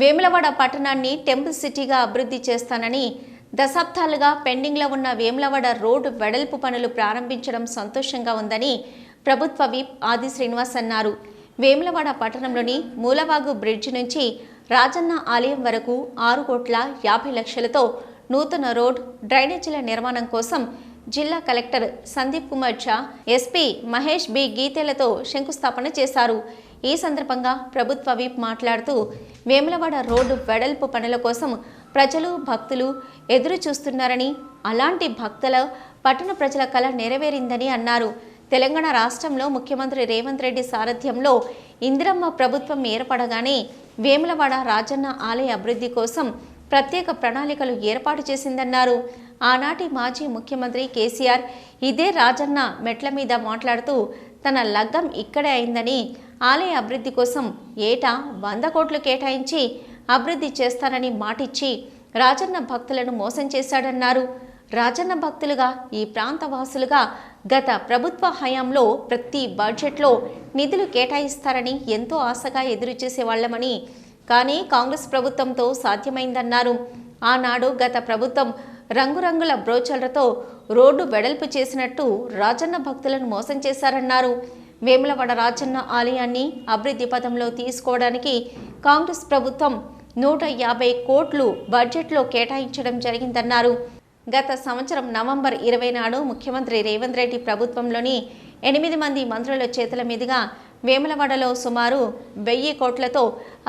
వేములవాడ పట్టణాన్ని టెంపుల్ సిటీగా అభివృద్ధి చేస్తానని దశాబ్దాలుగా పెండింగ్లో ఉన్న వేములవాడ రోడ్డు వెడల్పు పనులు ప్రారంభించడం సంతోషంగా ఉందని ప్రభుత్వ విప్ ఆది శ్రీనివాస్ అన్నారు. వేములవాడ పట్టణంలోని మూలవాగు బ్రిడ్జి నుంచి రాజన్న ఆలయం వరకు ఆరు కోట్ల యాభై లక్షలతో నూతన రోడ్ డ్రైనేజీల నిర్మాణం కోసం జిల్లా collector Sandeep Kumar Jha SP Mahesh B గీతేలతో శంకుస్థాపన చేశారు. ఈ సందర్భంగా ప్రభుత్వ వీప్ మాట్లాడుతూ వేములవాడ రోడ్డు వెడల్పు పనుల కోసం ప్రజలు భక్తులు ఎదురు చూస్తున్నారని అలాంటి భక్తుల పట్టణ ప్రజల కళ నెరవేరిందని అన్నారు. తెలంగాణ రాష్ట్రంలో ముఖ్యమంత్రి రేవంత్ రెడ్డి సారథ్యంలో ఇందిరమ్మ ప్రభుత్వం ఏర్పడగానే వేములవాడ రాజన్న ఆలయ అభివృద్ధి కోసం ప్రత్యేక ప్రణాళికలు ఏర్పాటు చేసిందన్నారు. ఆనాటి మాజీ ముఖ్యమంత్రి కేసీఆర్ ఇదే రాజన్న మెట్ల మీద మాట్లాడుతూ తన లగ్గం ఇక్కడే అయిందని ఆలయ అభివృద్ధి కోసం ఏటా వంద కోట్లు కేటాయించి అభివృద్ధి చేస్తానని మాటిచ్చి రాజన్న భక్తులను మోసం చేశాడన్నారు. రాజన్న భక్తులుగా ఈ ప్రాంత వాసులుగా గత ప్రభుత్వ హయాంలో ప్రతి బడ్జెట్లో నిధులు కేటాయిస్తారని ఎంతో ఆశగా ఎదురుచూసేవాళ్ళమని కానీ కాంగ్రెస్ ప్రభుత్వంతో సాధ్యమైందన్నారు. ఆనాడు గత ప్రభుత్వం రంగురంగుల బ్రోచర్లతో రోడ్డు వెడల్పు చేసినట్టు రాజన్న భక్తులను మోసం చేశారన్నారు. వేములవాడ రాజన్న ఆలయాన్ని అభివృద్ధి పథంలో తీసుకోవడానికి కాంగ్రెస్ ప్రభుత్వం నూట యాభై కోట్లు బడ్జెట్లో కేటాయించడం జరిగిందన్నారు. గత సంవత్సరం నవంబర్ ఇరవై నాడు ముఖ్యమంత్రి రేవంత్ రెడ్డి ప్రభుత్వంలోని ఎనిమిది మంది మంత్రుల చేతుల మీదుగా వేములవాడలో సుమారు వెయ్యి కోట్లతో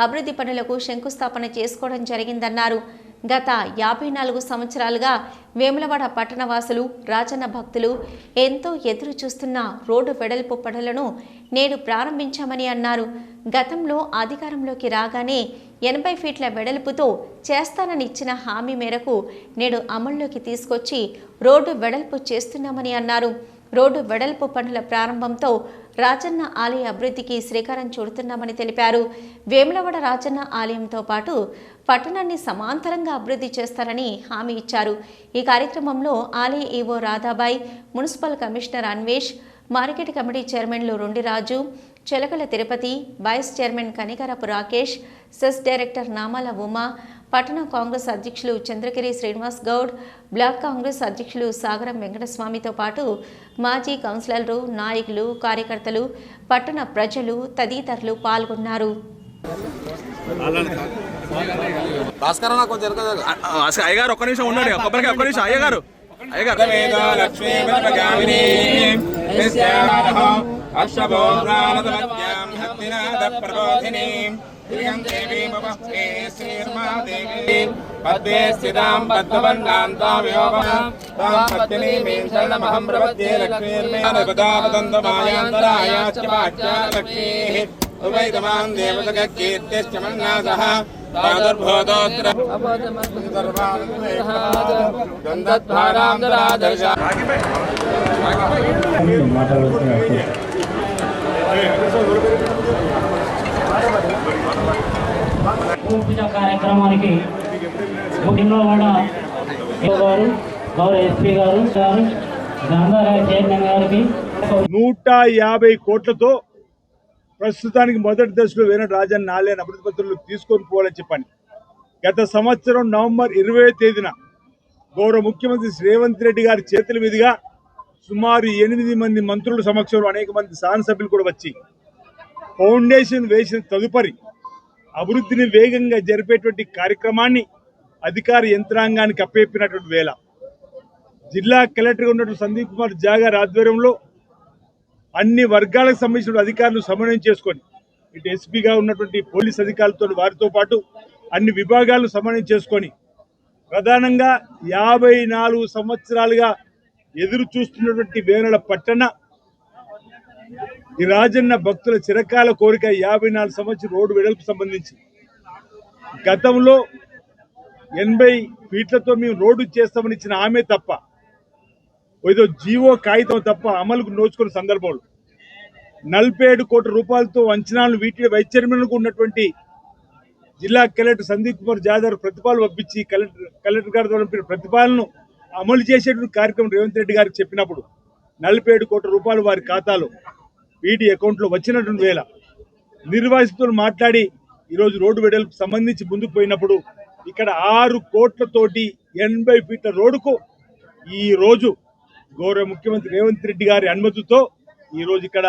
అభివృద్ధి పనులకు శంకుస్థాపన చేసుకోవడం జరిగిందన్నారు. గత యాభై నాలుగు సంవత్సరాలుగా వేములవాడ పట్టణవాసులు రాజన్న భక్తులు ఎంతో ఎదురు చూస్తున్న రోడ్డు వెడల్పు పనులను నేడు ప్రారంభించామని అన్నారు. గతంలో అధికారంలోకి రాగానే ఎనభై ఫీట్ల వెడల్పుతో చేస్తానని ఇచ్చిన హామీ మేరకు నేడు అమల్లోకి తీసుకొచ్చి రోడ్డు వెడల్పు చేస్తున్నామని అన్నారు. రోడ్డు వెడల్పు పనుల ప్రారంభంతో రాజన్న ఆలయ అభివృద్ధికి శ్రీకారం చుడుతున్నామని తెలిపారు. వేములవాడ రాజన్న ఆలయంతో పాటు పట్టణాన్ని సమాంతరంగా అభివృద్ధి చేస్తారని హామీ ఇచ్చారు. ఈ కార్యక్రమంలో ఆలయ EO Radhabai municipal commissioner Anvesh market committee చైర్మన్లు Rondiraju Chelakala Tirupati vice chairman Kanikarapu Rakesh cess director Namala Uma పట్టణ కాంగ్రెస్ అధ్యక్షులు చంద్రగిరి శ్రీనివాస్ గౌడ్ బ్లాక్ కాంగ్రెస్ అధ్యక్షులు సాగరం వెంకటస్వామితో పాటు మాజీ కౌన్సిలర్లు నాయకులు కార్యకర్తలు పట్టణ ప్రజలు తదితరులు పాల్గొన్నారు. భాస్కర్ అన్న కొంచెం వెనక జరగ. అసలు అయ్యగారు ఒక్క నిమిషం ఉన్నాడు కొబ్బరికి ఒక్క నిమిషం అయ్యగారు. అయ్యగారు. श्रियं देवीं वपस्ते श्रीर्मादेवीं पद्मे स्थितां पद्मवन्नां तामियोगं तां पत्नीमीं शरणमहं प्रपद्ये लक्ष्मीर्मे पदावदन्तमायान्तरायाश्च वाच्यालक्ष्मीः उभयतमान् देवतककीर्तिश्च मन्नासः प्रादुर्भोदोत्र गन्धद्भारान्तरादर्शा పూజ కార్యక్రమానికి ముఖ్యంలో కూడా గారు గౌరవ ఎస్పీ గారు గారు గంగారావు చైర్మన్ గారికి. నూట యాభై కోట్లతో ప్రస్తుతానికి మొదటి దశలో వేరే రాజన్న నాలేని అభివృద్ధి పత్రులు తీసుకొని పోవాలని చెప్పండి. గత సంవత్సరం నవంబర్ ఇరవై తేదీన గౌరవ ముఖ్యమంత్రి శ్రీవంత్ రెడ్డి గారి చేతుల మీదుగా సుమారు ఎనిమిది మంది మంత్రుల సమక్షంలో అనేక మంది శాసనసభ్యులు కూడా వచ్చి ఫౌండేషన్ వేసిన తదుపరి అభివృద్ధిని వేగంగా జరిపేటువంటి కార్యక్రమాన్ని అధికార యంత్రాంగానికి అప్పేపినటువంటి వేళ. జిల్లా కలెక్టర్గా ఉన్నటువంటి సందీప్ కుమార్ జాగర్ ఆధ్వర్యంలో అన్ని వర్గాలకు సంబంధించిన అధికారులు సమన్వయం చేసుకొని ఇటు ఎస్పీగా ఉన్నటువంటి పోలీస్ అధికారులతో వారితో పాటు అన్ని విభాగాలను సమన్వయం చేసుకొని ప్రధానంగా యాభై నాలుగు సంవత్సరాలుగా ఎదురు చూస్తున్నటువంటి వేనల పట్టణ ఈ రాజన్న భక్తుల చిరకాల కోరిక యాభై నాలుగు సంవత్సరం రోడ్డు వెడల్పు సంబంధించి. గతంలో ఎనభై ఫీట్లతో మేము రోడ్డు చేస్తామని ఇచ్చిన ఆమె తప్ప ఏదో జీవో కాగితం తప్ప అమలుకు నోచుకున్న సందర్భంలో నలభై ఏడు కోట్ల రూపాయలతో అంచనాలు వీటి వైస్ చైర్మన్కు ఉన్నటువంటి జిల్లా కలెక్టర్ సందీప్ కుమార్ జాదవ్ ప్రతిపాదన పంపించి కలెక్టర్ కలెక్టర్ గారి ద్వారా పంపిన అమలు చేసేటువంటి కార్యక్రమం రేవంత్ రెడ్డి గారికి చెప్పినప్పుడు నలభై ఏడు కోట్ల రూపాయలు వారి ఖాతాలో వీటి అకౌంట్లో వచ్చినటువంటి వేళ నిర్వాసితులు మాట్లాడి ఈరోజు రోడ్డు వెడల్పు సంబంధించి ముందుకు పోయినప్పుడు ఇక్కడ ఆరు కోట్లతోటి ఎనభై ఫీట్ల రోడ్డుకు ఈ రోజు గౌరవ ముఖ్యమంత్రి రేవంత్ రెడ్డి గారి అనుమతితో ఈరోజు ఇక్కడ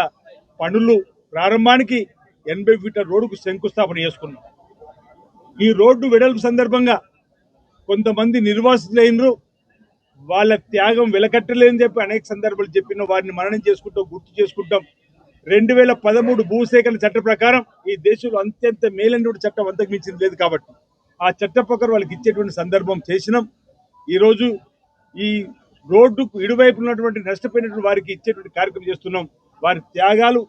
పనులు ప్రారంభానికి ఎనభై ఫీట్ల రోడ్డుకు శంకుస్థాపన చేసుకున్నాం. ఈ రోడ్డు వెడల్పు సందర్భంగా కొంతమంది నిర్వాసితులైనరు వాళ్ళ త్యాగం వెలకట్టలేని చెప్పి అనేక సందర్భాలు చెప్పిన వారిని మరణం చేసుకుంటాం గుర్తు చేసుకుంటాం. రెండు వేల పదమూడు భూసేకరణ చట్ట ప్రకారం ఈ దేశంలో అత్యంత మేలైనటువంటి చట్టం అంతకు మించింది లేదు కాబట్టి ఆ చట్ట ప్రకారం వాళ్ళకి ఇచ్చేటువంటి సందర్భం చేసినాం. ఈరోజు ఈ రోడ్డుకు ఇరువైపు ఉన్నటువంటి నష్టపోయినటువంటి వారికి ఇచ్చేటువంటి కార్యక్రమం చేస్తున్నాం. వారి త్యాగాలు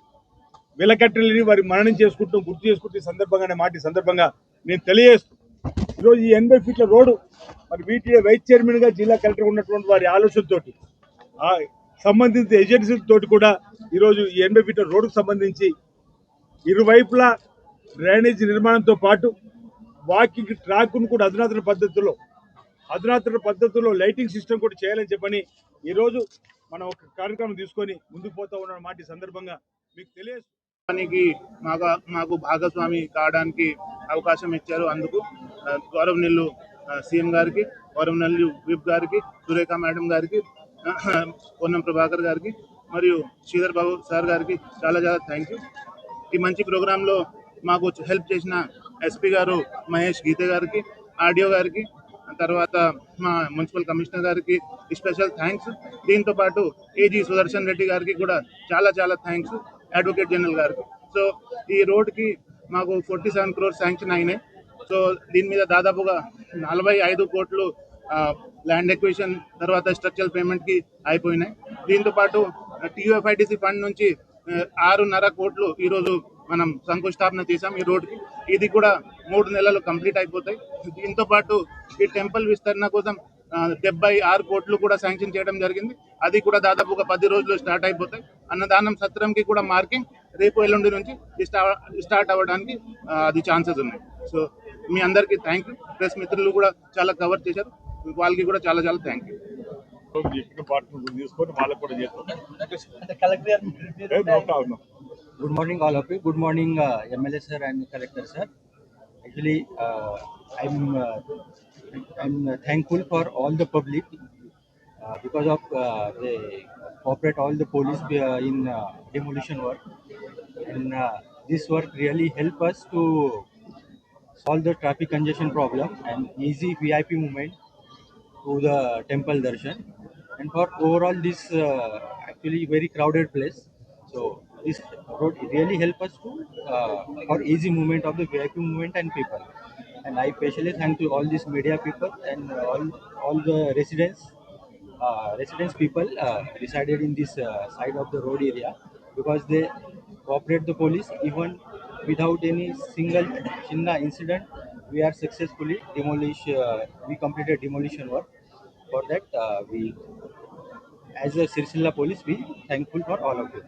వెలకట్టలేని వారి మరణం చేసుకుంటాం గుర్తు చేసుకుంటే సందర్భంగానే మాట సందర్భంగా నేను తెలియజేస్తూ ఈరోజు ఈ ఎనభై ఫీట్ల రోడ్డు మరి వీటి వైస్ చైర్మన్గా జిల్లా కలెక్టర్ ఉన్నటువంటి వారి ఆలోచనతోటి సంబంధిత ఏజెన్సీలతో కూడా ఈరోజు ఈ ఎనభై ఫీట్ల రోడ్డుకు సంబంధించి ఇరువైపులా డ్రైనేజ్ నిర్మాణంతో పాటు వాకింగ్ ట్రాక్ను కూడా అధునాతన పద్ధతిలో అధునాతన పద్ధతిలో లైటింగ్ సిస్టమ్ కూడా చేయాలని చెప్పని ఈరోజు మనం ఒక కార్యక్రమం తీసుకొని ముందుకు పోతా ఉన్న మాట సందర్భంగా. మీకు తెలియదు. దానికి మాకు మాకు భాగస్వామి కావడానికి అవకాశం ఇచ్చారు అందుకు ఆ, నెల్లు సీఎం గారికి నెల్లు విప్ గారికి సురేఖ మేడం గారికి పొన్నం ప్రభాకర్ గారికి మరియు శ్రీధర్ బాబు సార్ గారికి చాలా చాలా థ్యాంక్ యూ ఈ మంచి ప్రోగ్రాంలో మాకు హెల్ప్ చేసిన ఎస్పీ గారు మహేష్ గీతే గారికి ఆడియో గారికి తర్వాత మా మున్సిపల్ కమిషనర్ గారికి స్పెషల్ థ్యాంక్స్ దీంతో పాటు ఏజీ సుదర్శన్ రెడ్డి గారికి కూడా చాలా చాలా థ్యాంక్స్ అడ్వకేట్ జనరల్ గారికి. సో ఈ రోడ్కి మాకు ఫోర్టీ సెవెన్ క్రోర్స్ శాంక్షన్ అయినాయి. సో దీని మీద దాదాపుగా నలభై ఐదు కోట్లు ల్యాండ్ ఎక్విషన్ తర్వాత స్ట్రక్చరల్ పేమెంట్కి అయిపోయినాయి దీంతో పాటు టీయూఎఫ్ఐడిసి ఫండ్ నుంచి ఆరున్నర కోట్లు ఈరోజు మనం శంకుస్థాపన చేశాం ఈ రోడ్కి ఇది కూడా మూడు నెలలు కంప్లీట్ అయిపోతాయి. దీంతో పాటు ఈ టెంపుల్ విస్తరణ కోసం డెబ్బై ఆరు కోట్లు కూడా శాంక్షన్ చేయడం జరిగింది. అది కూడా దాదాపు ఒక పది రోజులు స్టార్ట్ అయిపోతాయి. అన్నదానం సత్రంకి కూడా మార్కింగ్ రేపు ఎల్లుండి నుంచి స్టార్ట్ అవ్వడానికి అది ఛాన్సెస్ ఉన్నాయి. సో మీ అందరికీ థ్యాంక్ యూ. ప్రెస్ మిత్రులు కూడా చాలా కవర్ చేశారు. వాళ్ళకి కూడా చాలా చాలా థ్యాంక్ యూ చెప్పిన పార్ట్నర్ తీసుకొని వాళ్ళకు కూడా చేస్తాం ఏ, no problem. Good morning, all of you. Good morning, uh, MLA sir and collector sir. Actually, uh, I'm uh, I'm uh, thankful for all the public uh, because of uh, they cooperate all the police uh, in uh, demolition work, and uh, this work really help us to solve the traffic congestion problem and easy VIP movement to the temple darshan. And for overall this uh, actually very crowded place. So this road really help us to uh, for easy movement of the vip movement and people. And i especially thank to all these media people and all all the residents uh, residents people uh, resided in this uh, side of the road area because they cooperate the police even without any single chinna incident. We are successfully demolish uh, we completed demolition work for that uh, we as a Sirsilla police we thankful for all of you